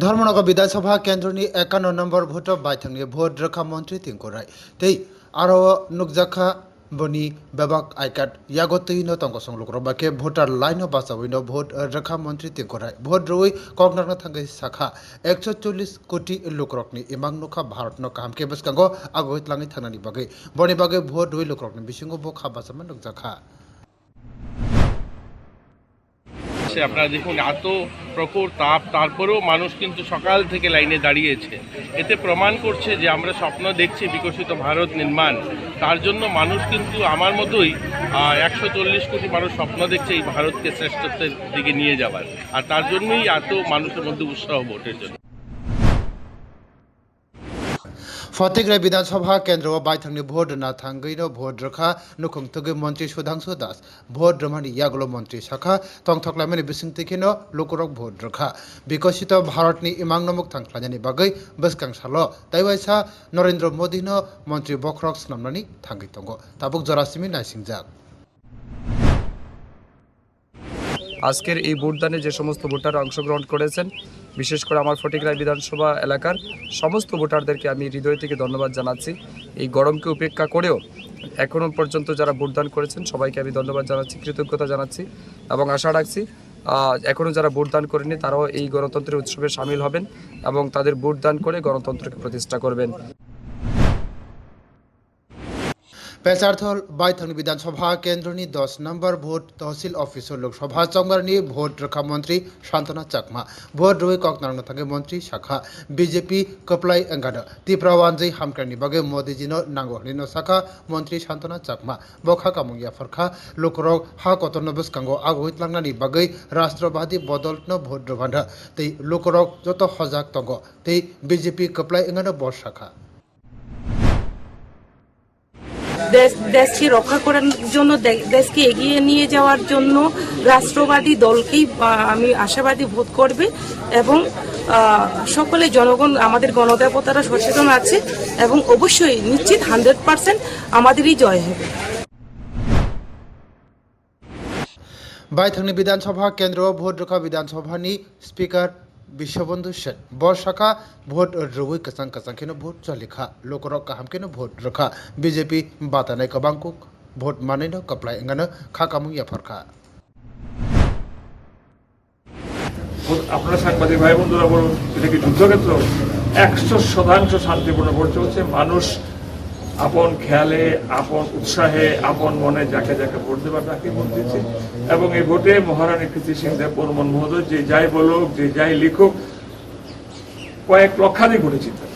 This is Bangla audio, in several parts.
ধর্মনগর বিধানসভা কেন্দ্রনি একান্ন নম্বর ভোট বাইথাংনি ভোট রক্ষা মন্ত্রী তিঙ্কু রায়। তেই আরও নুকজাখা বনি বেবাক আইকাট ইয়াগতই ন তঙ্গ সংলোক রবাকে ভোটার লাইন বাসাবই ন ভোট রক্ষা মন্ত্রী তিঙ্কু রায়। ভোট রই কংনাক থাঙ্গে শাখা। একশো চল্লিশ কোটি লোকরকনি ইমাং নখা ভারত ন কাহামকে বসকাঙ্গ আগত লাঙি থাকানি বাকে বনি বাকে ভোট রই লোকরকনি বিসঙ্গ বখা বাসামা নুকজাখা আপনারা দেখুন, এত প্রখর তাপ, তারপরেও মানুষ কিন্তু সকাল থেকে লাইনে দাঁড়িয়েছে। এতে প্রমাণ করছে যে আমরা স্বপ্ন দেখছি বিকশিত ভারত নির্মাণ। তার জন্য মানুষ কিন্তু আমার মতোই একশো চল্লিশ কোটি মানুষ স্বপ্ন দেখছে এই ভারতকে শ্রেষ্ঠত্বের দিকে নিয়ে যাবার। আর তার জন্যই এত মানুষের মধ্যে উৎসাহ ভোটের জন্য। ফতেগ্রাই বিধানসভা কেন্দ্র বাইথাংনি ভোট না থাঙ্গৈনো ভোট রখা নুখং তগৈ মন্ত্রী সুধাংশু দাস ভোট রমানি ইয়াগুলো মন্ত্রী শাখা তংথকলাইমানি বিসিংতিখিনো লুকুরক ভোট রখা বিকশিত ভারতনি ইমাং নমুক থাংখ্লাজানি বাগৈ বসকাং সালো তাইবাইসা নরেন্দ্র মোদিনো মন্ত্রী বখরক স্নামনানি থাঙ্গৈ তঙ্গ তাবুক জরাসিমি নাইসিংজাক আজকের এই ভোটদানে যে সমস্ত ভোটার অংশগ্রহণ করেছেন, বিশেষ করে আমার ফটিকরাই বিধানসভা এলাকার সমস্ত ভোটারদেরকে আমি হৃদয় থেকে ধন্যবাদ জানাচ্ছি। এই গরমকে উপেক্ষা করেও এখনও পর্যন্ত যারা ভোটদান করেছেন, সবাইকে আমি ধন্যবাদ জানাচ্ছি, কৃতজ্ঞতা জানাচ্ছি এবং আশা রাখছি এখনও যারা ভোটদান করেনি তারাও এই গণতন্ত্রের উৎসবে সামিল হবেন এবং তাদের ভোটদান করে গণতন্ত্রকে প্রতিষ্ঠা করবেন। পেচারথল বাইথাংনি বিধানসভা কেন্দ্রনি দশ নম্বর ভোট তহসিল অফিসর লোকসভা চংবারনি ভোট রক্ষা মন্ত্রী শান্তনা চাকমা। ভোট রুই ককনারনো থাকে মন্ত্রী শাখা। বিজেপি কপ্লাই এঙ্গাদা তীব্রওয়ানজै হামক্রানি বাগে মোদিজিনো নাঙ্গো হলিনো শাখা। মন্ত্রী শান্তনা চাকমা। বখা কামুঙ্গিয়া ফরখা। লোকরক হা কতন বসকাঙ্গো আগহিতলাংনানি বাগৈ রাষ্ট্রবাদী বদলনো ভোট রভান্ডা তৈ লোকরক যত সজাগ তঙ্গ। তৈ বিজেপি কপ্লাই এঙ্গাদা বস শাখা। দেশ দেশকে রক্ষা করার জন্য দেশকে এগিয়ে নিয়ে যাওয়ার জন্য রাষ্ট্রবাদী দলকেই আমি আশাবাদী ভোট করবে এবং সকলে জনগণ, আমাদের গণদেবতারা সচেতন আছে এবং অবশ্যই নিশ্চিত হান্ড্রেড পার্সেন্ট আমাদেরই জয় হবে। বাইথাংনি বিধানসভা কেন্দ্র ভোট রক্ষা বিধানসভানি স্পিকার বিশ্ববন্ধু সেন। ব শাখা, ভোট রুই কাসাং কাসাং খেনো ভোট চালিখা, লোকরক কাহাম খেনো ভোট রক্ষা বিজেপি বাতানাই কবাংকুক, ভোট মানাইনো কাপ্লাই এঙ্গানো খা কামুং ইয়াফরখা আপনারা সাংবাদিক ভাই বন্ধুরা বলুন, এটা কি যুদ্ধক্ষেত্র? একশো শতাংশ শান্তিপূর্ণ ভোট চলছে, মানুষ আপন খেয়ালে, আপন উৎসাহে, আপন মনে যাকে যাকে ভোট দেবার তাকে ভোট দিচ্ছে। এবং এই ভোটে মহারানী কৃতি সিং দেব বর্মন মহোদয়, যে যাই বলুক, যে যাই লিখুক, কয়েক লক্ষাধিক ভোটে জিতবে।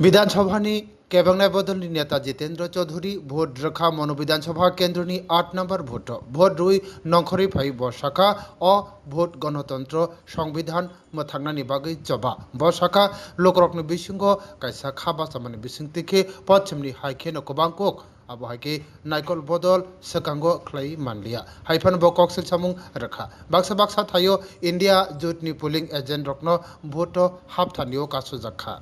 বিধানসভানি কেবাংনাই বদলনি নেতা জিতেন্দ্র চৌধুরী ভোট রক্ষা মনো বিধানসভা কেন্দ্রনি আট নম্বর ভোট ভোট রুই নংখরি ফাই ব শাখা অ ভোট গণতন্ত্র সংবিধান মথাংনানি বাগৈ জবা ব শাখা লোকরকনি বিসিঙ্গ কাইসা খাবা সামানি বিসিংতিখে পশ্চিমনি হাইखे নকবাংকক abo haike naikol bodol sekango khlai manlia haifan bo kok samung rakha baksa baksa thayo india jutni polling agent rokno voto hap thanio kasu jakha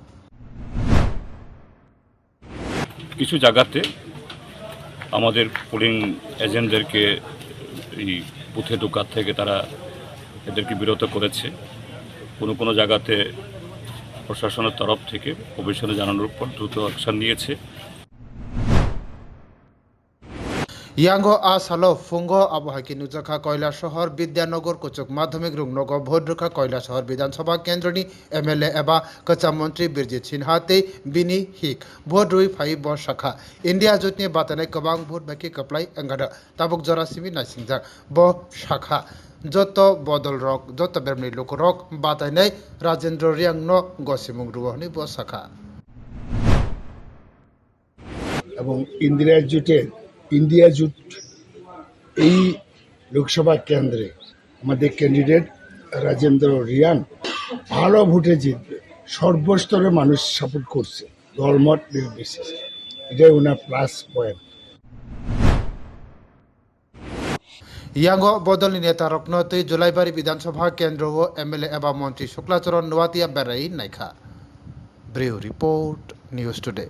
কিছু জায়গাতে আমাদের পোলিং এজেন্টদেরকে এই বুথে ঢোকার থেকে তারা এদেরকে বিরত করেছে। কোনো কোনো জায়গাতে প্রশাসনের তরফ থেকে কমিশনে জানানোর পর দ্রুত অ্যাকশান নিয়েছে। ইয়াঙ্গো আ সালো ফুঙ্গো আবহাকি নুজাখা কয়লা শহর বিদ্যানগর কোচক মাধ্যমিক রুংনগ ভদ্রখা কয়লা শহর বিধানসভা কেন্দ্রনি এমএলএ এবা কচা মন্ত্রী বীরজিৎ সিনহাতে বিনি হিক ভোট রুই ফাই ব শাখা। ইন্ডিয়া জোটনি বাতানাই কবাং ভোট বাকি কপ্লাই এঙ্গাদা। তাবুক জরাসিমি নাইসিংজাক ব শাখা। যত বদল রক, যত বেরমনি লোক রক বাতাইনাই রাজেন্দ্র রিয়াং ন গসিমুং রুবহনি ব শাখা। এবং ইন্দিরা জোটের ইন্ডিয়া জোট এই লোকসভা কেন্দ্রে আমাদের ক্যান্ডিডেট রাজেন্দ্র রিয়ান ভালো ভোটে জিতবে। সর্বস্তরে মানুষ সাপোর্ট করছে, দলমত নির্বিশেষে। এটাই ওনার প্লাস পয়েন্ট ইয়াঙ্গ বদলনি নেতা রত্ন তৈ জুলাইবাড়ি বিধানসভা কেন্দ্র ও এমএলএ এবা মন্ত্রী শুক্লাচরণ, নোয়াতিয়া, বেড়াই নাইখা ব্রিউ রিপোর্ট, নিউজ টুডে।